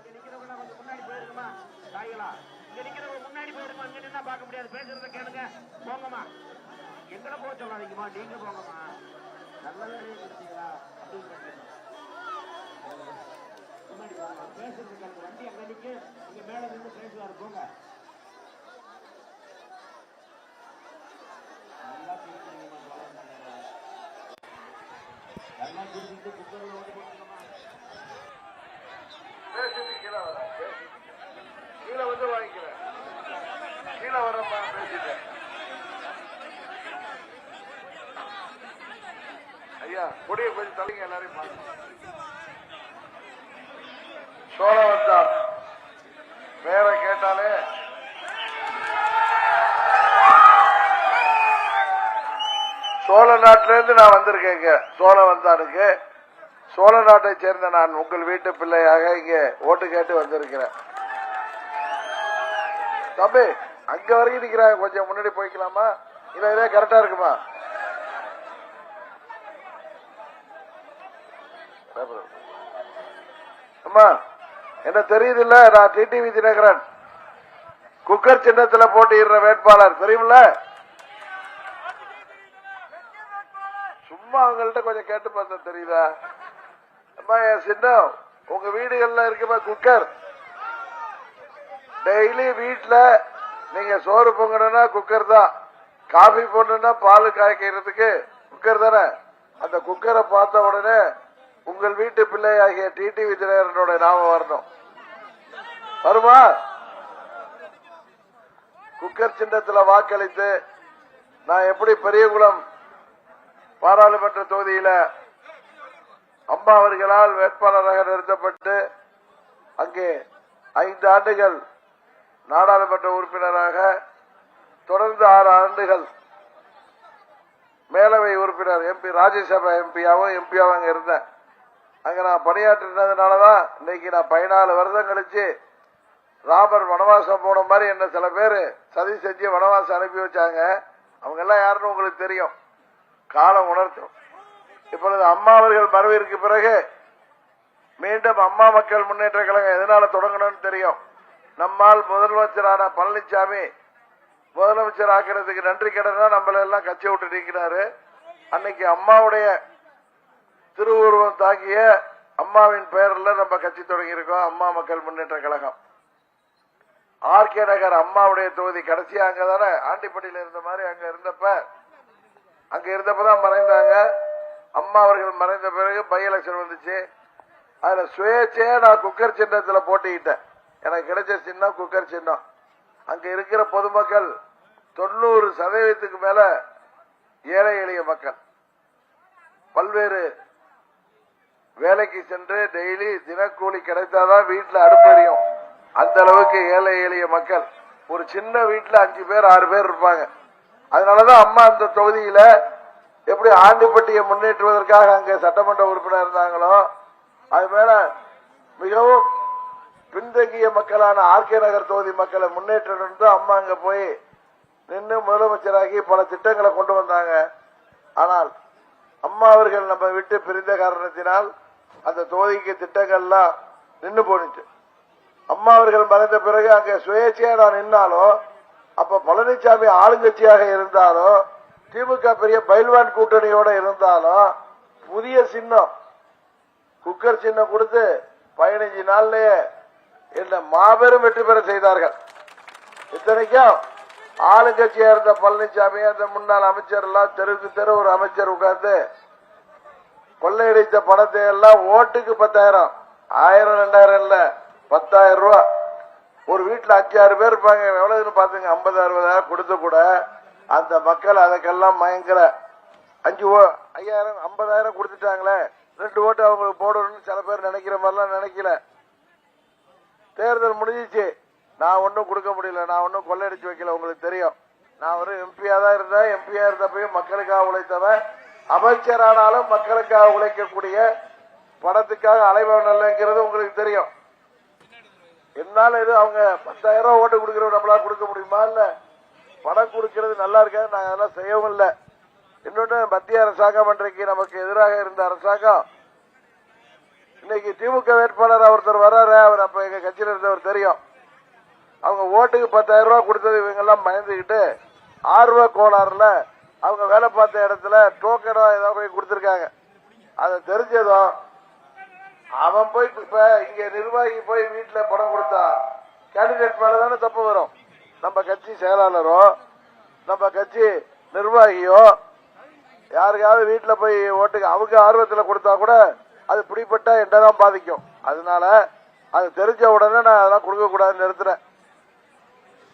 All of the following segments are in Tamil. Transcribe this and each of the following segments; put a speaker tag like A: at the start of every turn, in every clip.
A: அங்க நிக்கிறவங்க கொஞ்சம் முன்னாடி போயிருக்குமா தாய்களா இங்க நிக்கிறவங்க முன்னாடி போயிருமா இங்க நின்னா பார்க்க முடியாது. பேசுறத கேளுங்க. போங்கம்மா. எங்களை போக சொல்லாதீங்கம்மா. நீங்க போங்கம்மா. நல்ல வேலையை கொடுத்தீங்களா? அப்படின்னு முன்னாடி போங்க பேசுறது கேளுங்க. வண்டி அங்க நிக்க. இங்க மேல நின்று பேசுவாரு. போங்க. நல்லா பேசுறீங்கம்மா. நல்லா ஓட்டு
B: கீழே வர கீழே வந்து வாங்கிக்கிறேன். கீழே வரப்பா பேசிட்டு ஐயா கொடியை கொஞ்சம் தலைங்க எல்லாரையும் பார்க்கணும் சோழவந்தார் பேரை கேட்டாலே சோழ நாட்டில இருந்து நான் வந்திருக்கேங்க. சோழவந்தானுக்கு சோழ நாட்டை சேர்ந்த நான் உங்கள் வீட்டு பிள்ளையாக இங்கே ஓட்டு கேட்டு வந்திருக்கிறேன். தம்பி அங்க வரைக்கும் நிக்கிறாங்க. கொஞ்சம் முன்னாடி போய்க்கலாமா? இல்ல இதே கரெக்டா இருக்குமா? அம்மா என்ன தெரியுது இல்ல நான் டிடிவி தினகரன். குக்கர் சின்னத்துல போட்டியிடுற வேட்பாளர் தெரியுமில்ல? சும்மா அவங்கள்ட்ட கொஞ்சம் கேட்டு பார்த்தா தெரியுதா? அம்மா என் சின்னம் உங்க வீடுகள்ல இருக்குமா குக்கர். டெய்லி வீட்டுல நீங்க சோறு பொங்கணும்னா குக்கர் தான். காஃபி போடணும்னா பால் காய்க்கிறதுக்கு குக்கர் தானே. அந்த குக்கரை பார்த்த உடனே உங்கள் வீட்டு பிள்ளை ஆகிய டிடி விஜயனோட நாமம் வரணும். வருமா? குக்கர் சின்னத்துல வாக்களித்து நான் எப்படி பெரியகுளம் பாராளுமன்ற தொகுதியில அம்மா அவர்களால் வேட்பாளராக நிறுத்தப்பட்டு அங்கே ஐந்து ஆண்டுகள் நாடாளுமன்ற உறுப்பினராக தொடர்ந்து ஆறு ஆண்டுகள் மேலவை உறுப்பினர் எம்பி ராஜ்யசபா எம்பியாவும் எம்பியாவும் அங்க இருந்தேன் அங்க நான் பணியாற்றினதுனாலதான் இன்னைக்கு நான் பதினாலு வருஷம் கழிச்சு ராமர் வனவாசம் போன மாதிரி என்ன சில பேர் சதி செஞ்சு வனவாசம் அனுப்பி வச்சாங்க. அவங்க எல்லாம் யாருன்னு உங்களுக்கு தெரியும். காலம் உணர்த்தும். இப்பொழுது அம்மா அவர்கள் மறைவிற்கு பிறகு மீண்டும் அம்மா மக்கள் முன்னேற்ற கழகம் எதனால தொடங்கணும்னு தெரியும். நம்மால் முதலமைச்சரான பழனிசாமி முதலமைச்சர் ஆக்கிறதுக்கு நன்றி கடனா நம்மள எல்லாம் கட்சி விட்டு நீக்கினாரு. அன்னைக்கு அம்மாவுடைய திருவுருவம் தாக்கிய அம்மாவின் பெயர்ல நம்ம கட்சி தொடங்கியிருக்கோம் அம்மா மக்கள் முன்னேற்ற கழகம். ஆர்கே நகர் அம்மாவுடைய தொகுதி கடைசியா அங்கதானே? ஆண்டிப்பட்டியில இருந்த மாதிரி அங்க இருந்தப்ப அங்க இருந்தப்பதான் மறைந்தாங்க. அம்மா அவர்கள் மறைந்த பிறகு பை எலெக்ஷன் வந்துச்சு. அதுல சுயேட்சையா நான் குக்கர் சின்னத்துல போட்டிக்கிட்டேன். எனக்கு கிடைச்ச சின்னம் குக்கர் சின்னம். அங்க இருக்கிற பொதுமக்கள் தொண்ணூறு சதவீதத்துக்கு மேல ஏழை எளிய மக்கள். பல்வேறு வேலைக்கு சென்று டெய்லி தினக்கூலி கிடைத்தாதான் வீட்டுல அடுப்பெரியும் அந்த அளவுக்கு ஏழை எளிய மக்கள். ஒரு சின்ன வீட்டுல அஞ்சு பேர் ஆறு பேர் இருப்பாங்க. அதனாலதான் அம்மா அந்த தொகுதியில எப்படி ஆண்டிப்பட்டியை முன்னேற்றுவதற்காக அங்கே சட்டமன்ற உறுப்பினர் இருந்தாங்களோ அது மேல மிகவும் பின்தங்கிய மக்களான ஆர்கே நகர் தொகுதி மக்களை முன்னேற்றம் அம்மா அங்க போய் நின்று முதலமைச்சராகி பல திட்டங்களை கொண்டு வந்தாங்க. ஆனால் அம்மா அவர்கள் நம்ம விட்டு பிரிந்த காரணத்தினால் அந்த தொகுதிக்கு திட்டங்கள்லாம் நின்று போனுச்சு. அம்மா அவர்கள் மறைந்த பிறகு அங்கே சுயேட்சையா நான் நின்னாலும் அப்ப பழனிசாமி ஆளுங்கட்சியாக இருந்தாலும் திமுக பெரிய பைல்வான் கூட்டணியோட இருந்தாலும் புதிய சின்னம் குக்கர் சின்னம் கொடுத்து பதினஞ்சு நாள்லயே என்ன மாபெரும் வெற்றி பெற செய்தார்கள். இத்தனைக்கும் ஆளுங்கட்சியா இருந்த பழனிசாமி அந்த முன்னாள் அமைச்சர் எல்லாம் தெருவுக்கு தெரு ஒரு அமைச்சர் உட்கார்ந்து கொள்ளையடித்த பணத்தை எல்லாம் ஓட்டுக்கு பத்தாயிரம் ஆயிரம் ரெண்டாயிரம் இல்ல பத்தாயிரம் ரூபாய் ஒரு வீட்டுல அஞ்சாறு பேர் இருப்பாங்க. எவ்வளவுன்னு பாத்துங்க ஐம்பது அறுபதாயிரம் கொடுத்து கூட அந்த மக்கள் அதுக்கெல்லாம் மயங்கல. அஞ்சு ஐயாயிரம் ஐம்பதாயிரம் கொடுத்துட்டாங்களே. ரெண்டு ஓட்டு அவங்களுக்கு போடணும்னு சில பேர் நினைக்கிற மாதிரிலாம் நினைக்கல. தேர்தல் முடிஞ்சிச்சு. நான் ஒன்றும் கொடுக்க முடியல. நான் ஒன்றும் கொள்ளையடிச்சு வைக்கல. உங்களுக்கு தெரியும். நான் ஒரு எம்பியா தான் இருந்தேன். எம்பியா இருந்தப்பையும் மக்களுக்காக உழைத்தவன். அமைச்சரானாலும் மக்களுக்காக உழைக்கக்கூடிய படத்துக்காக அலைவன் அல்லங்கிறது உங்களுக்கு தெரியும். என்னால இது அவங்க பத்தாயிரம் ரூபாய் ஓட்டு கொடுக்குறவங்க நம்மளால கொடுக்க முடியுமா? இல்லை. பணம் கொடுக்கறது நல்லா இருக்காது நாங்கள் அதெல்லாம் செய்யவும் இல்லை. இன்னொன்று மத்திய அரசாங்கம் அன்றைக்கு நமக்கு எதிராக இருந்த அரசாங்கம் இன்னைக்கு திமுக வேட்பாளர் ஒருத்தர் வர்றாரு அவர் அப்ப எங்க கட்சியில் இருந்தவர் தெரியும். அவங்க ஓட்டுக்கு பத்தாயிரம் ரூபாய் கொடுத்தது இவங்க எல்லாம் பயந்துகிட்டு ஆர்வ கோளாறுல அவங்க வேலை பார்த்த இடத்துல டோக்கனோ ஏதோ போய் கொடுத்துருக்காங்க. அதை தெரிஞ்சதும் அவன் போய் இப்ப இங்க நிர்வாகி போய் வீட்டுல பணம் கொடுத்தா கேண்டிடேட் மேல தானே தப்பு வரும். நம்ம கட்சி செயலாளரோ நம்ம கட்சி நிர்வாகியோ யாருக்காவது வீட்டுல போய் ஓட்டுக்கு அவங்க ஆர்வத்தில் கொடுத்தா கூட அது பிடிப்பட்டா தான் பாதிக்கும். அதனால அது தெரிஞ்ச உடனே நான் அதெல்லாம் கொடுக்க கூடாதுன்னு நிறுத்துறேன்.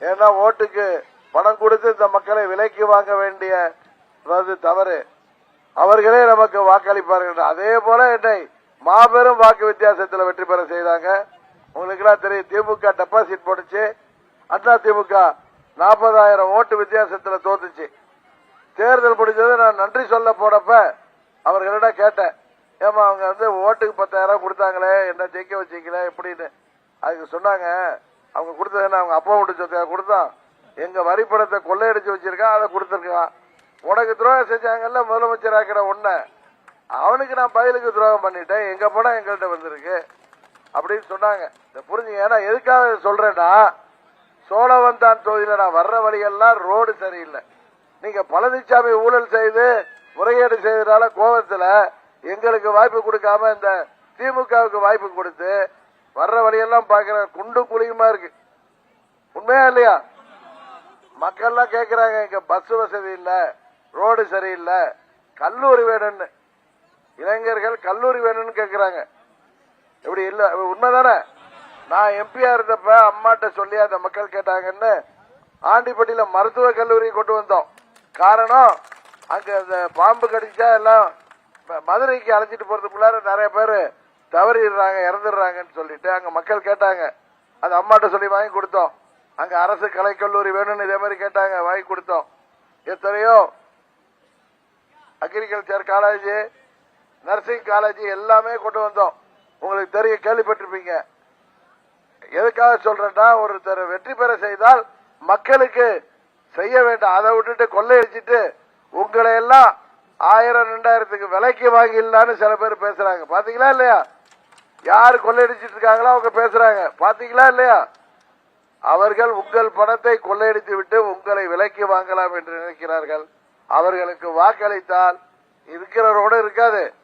B: ஏன்னா ஓட்டுக்கு பணம் கொடுத்து இந்த மக்களை விலைக்கு வாங்க வேண்டிய தவறு. அவர்களே நமக்கு வாக்களிப்பார்கள். அதே போல என்னை மாபெரும் வாக்கு வித்தியாசத்தில் வெற்றி பெற செய்தாங்க. உங்களுக்கு எல்லாம் தெரியும் திமுக டெபாசிட் போட்டுச்சு. அண்ணா திமுக நாற்பதாயிரம் ஓட்டு வித்தியாசத்தில் தோத்துச்சு. தேர்தல் முடிஞ்சது நான் நன்றி சொல்ல போனப்ப அவர்களிடம் கேட்டேன். ஏமா அவங்க வந்து ஓட்டுக்கு பத்தாயிரம் கொடுத்தாங்களே என்ன ஜெயிக்க வச்சீங்களே எப்படின்னு. அதுக்கு சொன்னாங்க அவங்க கொடுத்தது என்ன அவங்க அப்பா விட்டு சொத்தையா கொடுத்தான். எங்க வரிப்பணத்தை கொள்ளையடிச்சு வச்சிருக்கான் அதை கொடுத்துருக்கான். உனக்கு துரோகம் செஞ்சாங்கல்ல முதலமைச்சர் ஆக்கிற உன்ன. அவனுக்கு நான் பதிலுக்கு துரோகம் பண்ணிட்டேன் எங்க பணம் எங்கள்கிட்ட வந்திருக்கு. அப்படின்னு சொன்னாங்க. இதை புரிஞ்சுங்க. ஏன்னா எதுக்காக சொல்றேன்னா சோழவந்தான் தொகுதியில் நான் வர்ற வழியெல்லாம் ரோடு சரியில்லை. நீங்க பழனிசாமி ஊழல் செய்து முறைகேடு செய்ததால கோவத்தில் எங்களுக்கு வாய்ப்பு கொடுக்காம இந்த திமுகவுக்கு வாய்ப்பு கொடுத்து வர்ற வழியெல்லாம் பாக்குற குண்டு குழியுமா இருக்கு. உண்மையா இல்லையா? மக்கள்லாம் கேக்குறாங்க இங்க பஸ் வசதி இல்ல ரோடு சரியில்லை கல்லூரி வேணும்னு. இளைஞர்கள் கல்லூரி வேணும்னு கேக்குறாங்க. எப்படி இல்ல உண்மைதானே? நான் எம்பியா இருந்தப்ப அம்மாட்ட சொல்லி அந்த மக்கள் கேட்டாங்கன்னு ஆண்டிப்பட்டியில மருத்துவ கல்லூரி கொண்டு வந்தோம். காரணம் அங்க அந்த பாம்பு கடிச்சா எல்லாம் மதுரைக்கு அழைச்சிட்டு போறதுக்குள்ளார நிறைய பேர் தவறிடுறாங்க இறந்துடுறாங்கன்னு சொல்லிட்டு அங்க மக்கள் கேட்டாங்க. அது அம்மாட்ட சொல்லி வாங்கி கொடுத்தோம். அங்க அரசு கலைக்கல்லூரி வேணும்னு இதே மாதிரி கேட்டாங்க வாங்கி கொடுத்தோம். எத்தனையோ அக்ரிகல்ச்சர் காலேஜ் நர்சிங் காலேஜ் எல்லாமே கொண்டு வந்தோம். உங்களுக்கு தெரிய கேள்விப்பட்டிருப்பீங்க. எதுக்காக சொல்றேன்னா ஒருத்தர் வெற்றி பெற செய்தால் மக்களுக்கு செய்ய வேண்டாம். அதை விட்டுட்டு கொள்ளையடிச்சிட்டு உங்களை எல்லாம் ஆயிரம் ரெண்டாயிரத்துக்கு விலைக்கு வாங்கிடலான்னு சில பேர் பேசுறாங்க. பாத்தீங்களா இல்லையா? யார் கொள்ளையடிச்சிட்டு இருக்காங்களோ அவங்க பேசுறாங்க. பாத்தீங்களா இல்லையா? அவர்கள் உங்கள் பணத்தை கொள்ளையடித்து விட்டு உங்களை விலைக்கு வாங்கலாம் என்று நினைக்கிறார்கள். அவர்களுக்கு வாக்களித்தால் இருக்கிறவரோடு இருக்காது.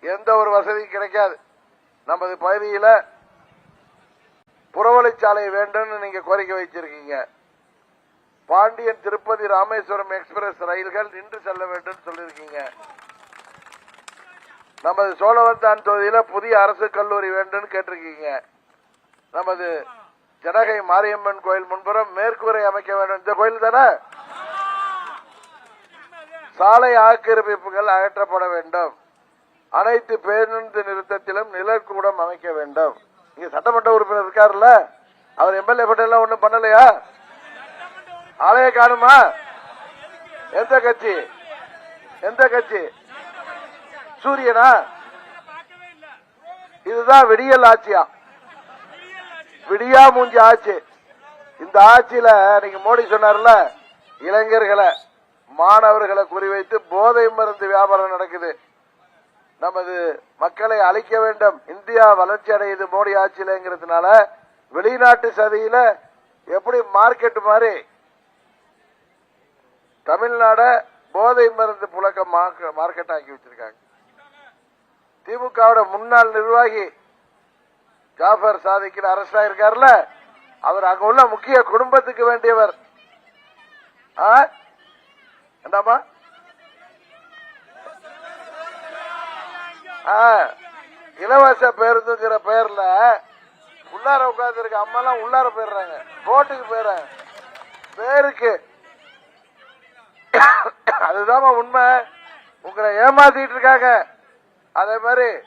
B: எந்த ஒரு வசதியும் கிடைக்காது. நமது பகுதியில புறவழிச்சாலை வேண்டும் நீங்க கோரிக்கை வைச்சிருக்கீங்க. பாண்டியன் திருப்பதி ராமேஸ்வரம் எக்ஸ்பிரஸ் ரயில்கள் நின்று செல்ல வேண்டும் சொல்லிருக்கீங்க நமது சோழவந்தான் தொகுதியில புதிய அரசு கல்லூரி வேண்டும் கேட்டிருக்கீங்க. நமது ஜனகை மாரியம்மன் கோயில் முன்புறம் மேற்கூரை அமைக்க வேண்டும். இந்த கோயில் தானே? சாலை ஆக்கிரமிப்புகள் அகற்றப்பட வேண்டும். அனைத்து பேருந்து நிறுத்தத்திலும் நிழற்கூடம் அமைக்க வேண்டும். இங்க சட்டமன்ற உறுப்பினர் இருக்காருல்ல? அவர் எம்எல்ஏ பட்டெல்லாம் ஒண்ணும் பண்ணலையா? ஆளைய காணுமா? எந்த கட்சி? எந்த கட்சி? சூரியனா? இதுதான் விடியல் ஆட்சியா? விடியா மூஞ்சி ஆட்சி. இந்த ஆட்சியில நீங்க மோடி சொன்னார்ல இளைஞர்களை மாணவர்களை குறிவைத்து போதை மருந்து வியாபாரம் நடக்குது. நமது மக்களை அழிக்க வேண்டும். இந்தியா வளர்ச்சி அடையுது மோடி ஆட்சியிலங்கிறதுனால வெளிநாட்டு சதியில எப்படி மார்க்கெட் மாதிரி தமிழ்நாட போதை மருந்து புழக்க மார்க்கெட் ஆக்கி வச்சிருக்காங்க. திமுகவோட முன்னாள் நிர்வாகி ஜாஃபர் சாதிக்கு அரசா இருக்காருல்ல அவர் அங்க உள்ள முக்கிய குடும்பத்துக்கு வேண்டியவர். ஆ? என்னம்மா ஆ, இலவச பேருந்துங்கிற பெயர்ல உள்ளார உட்கார்ந்து இருக்க அம்மா எல்லாம் உள்ளார போயிடுறாங்க. ரோட்டுக்கு போயிடுறாங்க. பேருக்கு. அதுதான் உண்மை. உங்களை ஏமாத்திட்டு இருக்காங்க. அதே மாதிரி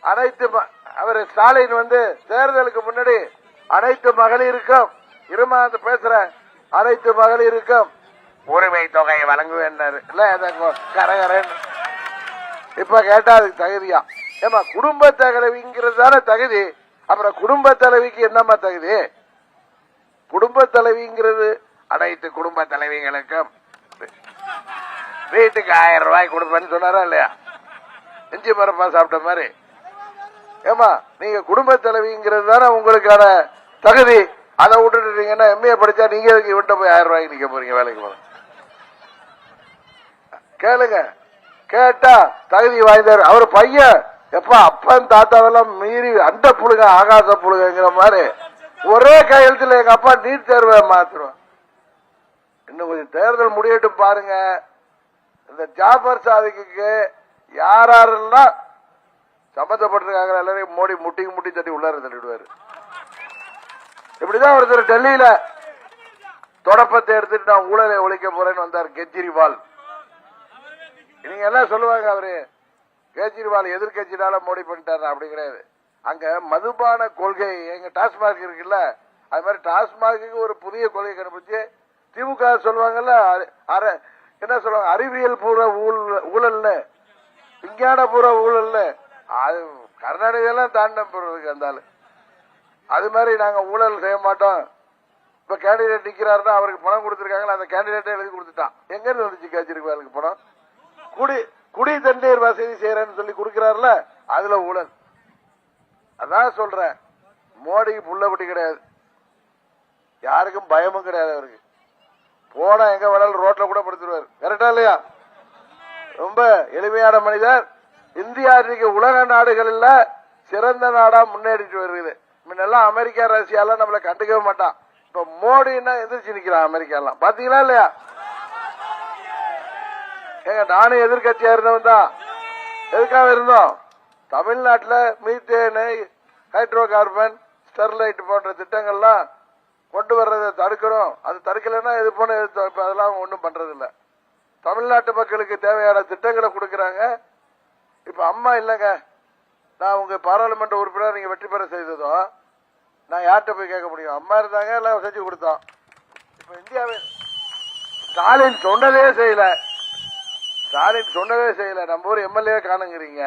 B: அனைத்து ம- அவர் ஸ்டாலின் வந்து தேர்தலுக்கு முன்னாடி அனைத்து மகளிருக்கும் இருமா பேசுற அனைத்து மகளிருக்கும் உரிமை தொகையை வழங்குவேன் இல்ல அதை கரகரன்னு. இப்ப கேட்டா அதுக்கு தகுதியா? ஏமா குடும்ப தலைவிங்கிறது தானே தகுதி. அப்புறம் குடும்ப தலைவிக்கு என்னம்மா தகுதி? குடும்ப தலைவிங்கிறது அனைத்து குடும்ப தலைவிகளுக்கும். வீட்டுக்கு ஆயிரம் ரூபாய் கொடுப்பேன்னு சொன்னாரா இல்லையா? இஞ்சி மரப்பா சாப்பிட்ட மாதிரி. ஏமா நீங்க குடும்ப தலைவிங்கிறது தானே உங்களுக்கான தகுதி. அதை விட்டுட்டீங்கன்னா எம்ஏ படிச்சா நீங்க இவன்ட்ட போய் ஆயிரம் ரூபாய்க்கு நிக்க போறீங்க வேலைக்கு போற கேளுங்க. கேட்டா தகுதி வாய்ந்தார் அவர் பையன். எப்ப அப்பன் தாத்தாவெல்லாம் மீறி அந்த புழுக ஆகாச புழுகங்கிற மாதிரி. ஒரே கையெழுத்துல எங்க அப்பா நீட் தேர்வை மாத்துருவான் இன்னும் கொஞ்சம் தேர்தல் முடியட்டும் பாருங்க. இந்த ஜாபர் சாதிக்கு யார் யாரெல்லாம் சம்பந்தப்பட்டிருக்காங்க எல்லாரையும் மோடி முட்டிக்கு முட்டி தட்டி உள்ளார தள்ளிடுவாரு. இப்படிதான் ஒருத்தர் டெல்லியில தொடப்பத்தை எடுத்துட்டு நான் ஊழலை ஒழிக்க போறேன்னு வந்தார் கெஜ்ரிவால். நீங்க எல்லாம் சொல்லுவாங்க அவரு கெஜ்ரிவால் எதிர்கட்சினால மோடி பண்ணிட்டாரு அப்படி கிடையாது. அங்க மதுபான கொள்கை எங்க டாஸ்மாக் இருக்குல்ல அது மாதிரி டாஸ்மாக்கு ஒரு புதிய கொள்கை கண்டுபிடிச்சு திமுக சொல்லுவாங்கல்ல என்ன சொல்லுவாங்க அறிவியல் பூர்வ ஊழல் ஊழல்னு. விஞ்ஞான பூர்வ ஊழல்னு. அது கர்நாடகெல்லாம் தாண்டம் போடுறதுக்கு அந்த அது மாதிரி நாங்க ஊழல் செய்ய மாட்டோம். இப்ப கேண்டிடேட் நிக்கிறாருன்னா அவருக்கு பணம் கொடுத்திருக்காங்களா அந்த கேண்டிடேட்டே எழுதி கொடுத்துட்டான். எங்க இருந்து வந்துச்சு கேஜ்ரிவாலுக்கு பணம்? குடி குடி தண்ணீர் வசதி செய்யறேன்னு சொல்லி கொடுக்கிறாருல அதுல ஊழல் அதான் சொல்ற மோடிக்கு புள்ளப்பட்டி கிடையாது. யாருக்கும் பயமும் கிடையாது அவருக்கு. போனா எங்க வேணாலும் ரோட்ல கூட படுத்துருவார். கரெக்டா இல்லையா? ரொம்ப எளிமையான மனிதர். இந்தியா இன்னைக்கு உலக நாடுகளில் சிறந்த நாடா முன்னேறிட்டு வருகிறது முன்னெல்லாம் அமெரிக்கா ரஷ்யாலாம் நம்மள கண்டுக்கவே மாட்டான். இப்ப மோடின்னா எந்திரிச்சு நிக்கிறான் அமெரிக்காலாம். பாத்தீங்களா இல்லையா? நானும் எதிர்கட்சியா இருந்தவன் தான் எதுக்காக இருந்தோம்? தமிழ்நாட்டில் மீத்தேனு ஹைட்ரோ கார்பன் ஸ்டெர்லைட் போன்ற திட்டங்கள்லாம் கொண்டு வர்றதை தடுக்கிறோம். அது தடுக்கலைன்னா இது போன எதிர்த்தோம். அதெல்லாம் ஒன்றும் பண்றது இல்ல தமிழ்நாட்டு மக்களுக்கு தேவையான திட்டங்களை கொடுக்குறாங்க. இப்ப அம்மா இல்லைங்க. நான் உங்க பாராளுமன்ற உறுப்பினர் நீங்க வெற்றி பெற செய்ததோ நான் யார்கிட்ட போய் கேட்க முடியும்? அம்மா இருந்தாங்க எல்லாம் செஞ்சு கொடுத்தோம். இப்ப இந்தியாவில் ஸ்டாலின் சொன்னதே செய்யலை. ஸ்டாலின் சொன்னதே செய்யல. நம்ம ஊர் எம்எல்ஏ காணுங்கிறீங்க.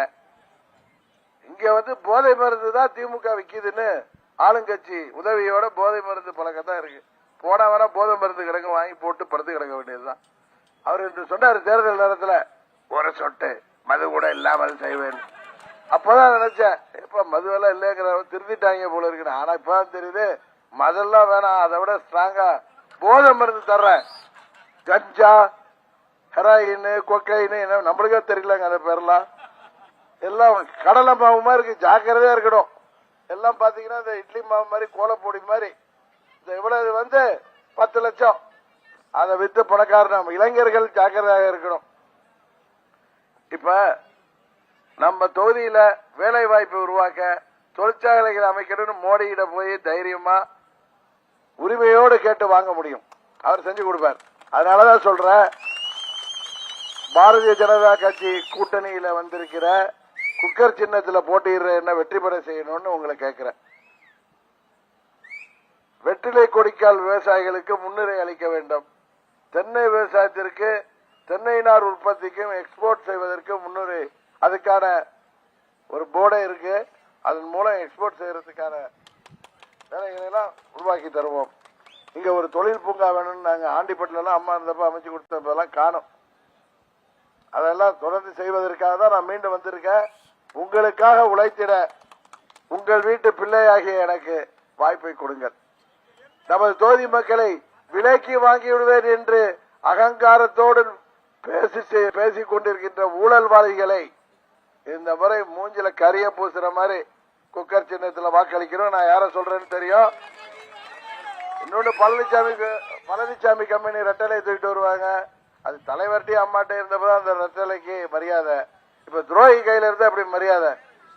B: இங்க வந்து போதை மருந்து தான் திமுக விக்குதுன்னு ஆளுங்கட்சி உதவியோட போதை மருந்து பழக்கம் தான் இருக்கு. போனா வர போதை மருந்து கிடக்கு வாங்கி போட்டு படுத்து கிடக்க வேண்டியதுதான். அவர் என்று சொன்னாரு தேர்தல் நேரத்துல ஒரு சொட்டு மது கூட இல்லாமல் செய்வேன். அப்பதான் நினைச்சேன் இப்ப மதுவெல்லாம் இல்லைங்கிற திருந்திட்டாங்க போல இருக்கு ஆனா இப்பதான் தெரியுது மதெல்லாம் வேணாம் அதை விட ஸ்ட்ராங்கா போதை மருந்து தர்றேன். கஞ்சா ஹெராயின் கொக்கைன்னு என்ன நம்மளுக்கே தெரியலங்க அந்த பேர்லாம் எல்லாம் கடலை மாவு மாதிரி இருக்கு ஜாக்கிரதையா இருக்கணும். எல்லாம் பாத்தீங்கன்னா இந்த இட்லி மாவு மாதிரி கோலப்பொடி மாதிரி. இந்த இவ்வளவு வந்து பத்து லட்சம். அதை வித்து பணக்காரன் நம்ம இளைஞர்கள் ஜாக்கிரதையாக இருக்கணும். இப்ப நம்ம தொகுதியில வேலை வாய்ப்பு உருவாக்க தொழிற்சாலைகளை அமைக்கணும்னு மோடியிட போய் தைரியமா உரிமையோடு கேட்டு வாங்க முடியும். அவர் செஞ்சு கொடுப்பார். அதனாலதான் சொல்றேன் பாரதிய ஜனதா கட்சி கூட்டணியில வந்திருக்கிற குக்கர் சின்னத்துல போட்டியிடுற என்ன வெற்றி பெற செய்யணும்னு உங்களை கேட்கிறேன் வெற்றிலை கொடிக்கால் விவசாயிகளுக்கு முன்னுரை அளிக்க வேண்டும். தென்னை விவசாயத்திற்கு தென்னை உற்பத்திக்கும் எக்ஸ்போர்ட் செய்வதற்கு முன்னுரை. அதுக்கான ஒரு போர்டே இருக்கு. அதன் மூலம் எக்ஸ்போர்ட் செய்யறதுக்கான வேலைகளை எல்லாம் உருவாக்கி தருவோம். இங்க ஒரு தொழில் பூங்கா வேணும்னு நாங்க ஆண்டிப்பட்டிலாம் அம்மா இருந்தப்ப அமைச்சு கொடுத்தப்பெல்லாம் காணும். அதெல்லாம் தொடர்ந்து செய்வதற்காக தான் நான் மீண்டும் வந்திருக்கேன். உங்களுக்காக உழைத்திட உங்கள் வீட்டு பிள்ளையாகிய எனக்கு வாய்ப்பை கொடுங்கள். நமது தொகுதி மக்களை விலைக்கு வாங்கி விடுவேன் என்று அகங்காரத்தோடு பேசி பேசிக் கொண்டிருக்கின்ற ஊழல்வாதிகளை இந்த முறை மூஞ்சில கரிய பூசுற மாதிரி குக்கர் சின்னத்தில் வாக்களிக்கிறோம். நான் யார சொல்றேன்னு தெரியும்? இன்னொன்னு பழனிசாமி பழனிசாமி கம்பெனி ரெட்டலை தூக்கிட்டு வருவாங்க. அது தலைவர்ட்டி அம்மாட்டே இருந்தப்பதான் அந்த ரத்தலைக்கு மரியாதை. இப்ப துரோகி கையில இருந்தா அப்படி மரியாதை?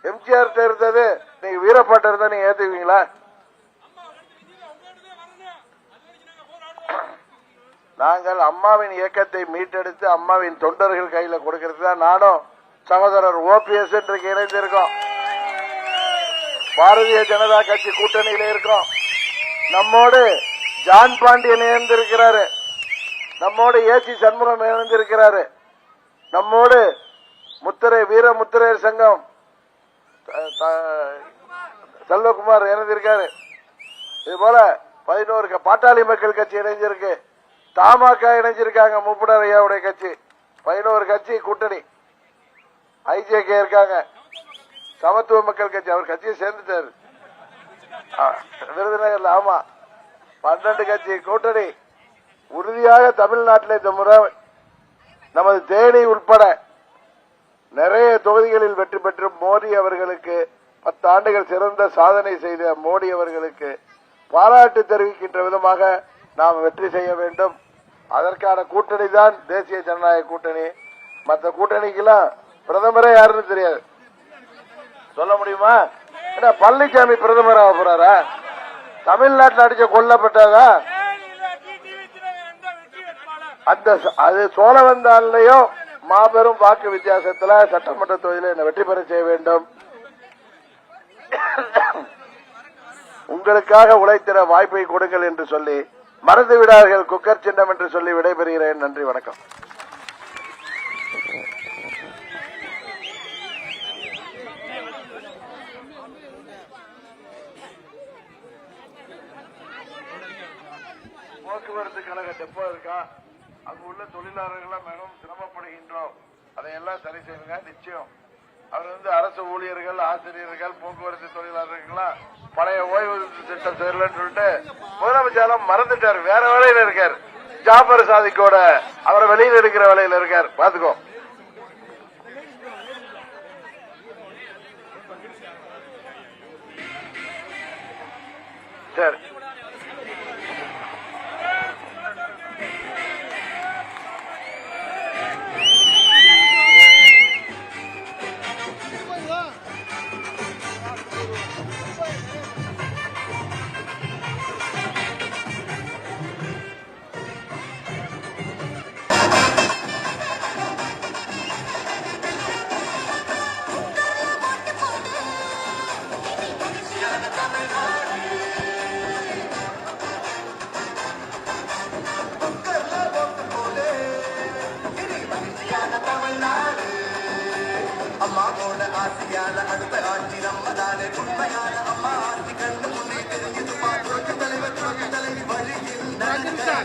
B: எம்ஜிஆர் இருந்தது நீங்க வீரப்பாட்ட இருந்தா நீங்க ஏத்துக்குவீங்களா? நாங்கள் அம்மாவின் இயக்கத்தை மீட்டெடுத்து அம்மாவின் தொண்டர்கள் கையில கொடுக்கிறது தான் நானும் சகோதரர் ஓபிஎஸ் இன்றைக்கு இணைந்திருக்கோம். பாரதிய ஜனதா கட்சி கூட்டணியில இருக்கோம். நம்மோடு ஜான் பாண்டியன் இணைந்திருக்கிறாரு. நம்மோடு ஏசி சண்முகம் இணைந்திருக்கிறாரு. நம்மோடு முத்திரை வீர முத்திரையர் சங்கம் செல்வகுமார் இணைந்திருக்காரு. இது போல பதினோரு க- பாட்டாளி மக்கள் கட்சி இணைஞ்சிருக்கு. தமாக இணைஞ்சிருக்காங்க முப்புடர் ஐயாவுடைய கட்சி. பதினோரு கட்சி கூட்டணி. ஐஜேகே இருக்காங்க. சமத்துவ மக்கள் கட்சி அவர் கட்சியை சேர்ந்துட்டாரு. விருதுநகர்ல ஆமா. பன்னெண்டு கட்சி கூட்டணி. உறுதியாக தமிழ்நாட்டில் இந்த முறை நமது தேனி உட்பட நிறைய தொகுதிகளில் வெற்றி பெற்று மோடி அவர்களுக்கு பத்து ஆண்டுகள் சிறந்த சாதனை செய்த மோடி அவர்களுக்கு பாராட்டு தெரிவிக்கின்ற விதமாக நாம் வெற்றி செய்ய வேண்டும். அதற்கான கூட்டணி தான் தேசிய ஜனநாயக கூட்டணி. மற்ற கூட்டணிக்கெல்லாம் பிரதமரே யாருன்னு தெரியாது. சொல்ல முடியுமா? என்ன பழனிசாமி பிரதமர் ஆக போறாரா? தமிழ்நாட்டில் அடிச்ச கொல்லப்பட்டதா? அந்த அது அது வந்தாலையோ மாபெரும் வாக்கு வித்தியாசத்துல சட்டமன்ற தொகுதியில் என்னை வெற்றி பெற செய்ய வேண்டும். உங்களுக்காக உழைத்திட வாய்ப்பை கொடுங்கள் என்று சொல்லி மறந்து விடார்கள் குக்கர் சின்னம் என்று சொல்லி விடைபெறுகிறேன். நன்றி வணக்கம். போக்குவரத்து கழக டெப்போ இருக்கா? அங்கு உள்ள தொழிலாளர்கள் மிகவும் சிரமப்படுகின்றோம். அதையெல்லாம் சரி செய்யுங்க நிச்சயம். அவர் வந்து அரசு ஊழியர்கள் ஆசிரியர்கள் போக்குவரத்து தொழிலாளர்கள்லாம் பழைய ஓய்வு திட்டம் செய்யலன்னு சொல்லிட்டு முதலமைச்சர் மறந்துட்டார். வேற வேலையில இருக்கார். ஜாபர் சாதிக்கோட அவரை வெளியில் எடுக்கிற வேலையில இருக்கார். பாத்துக்கோ சரி.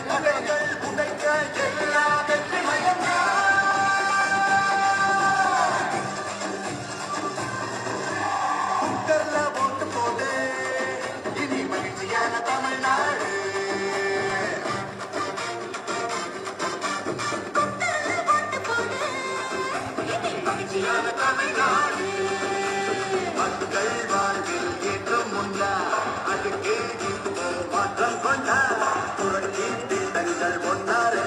C: ¡Ah! மன்னார்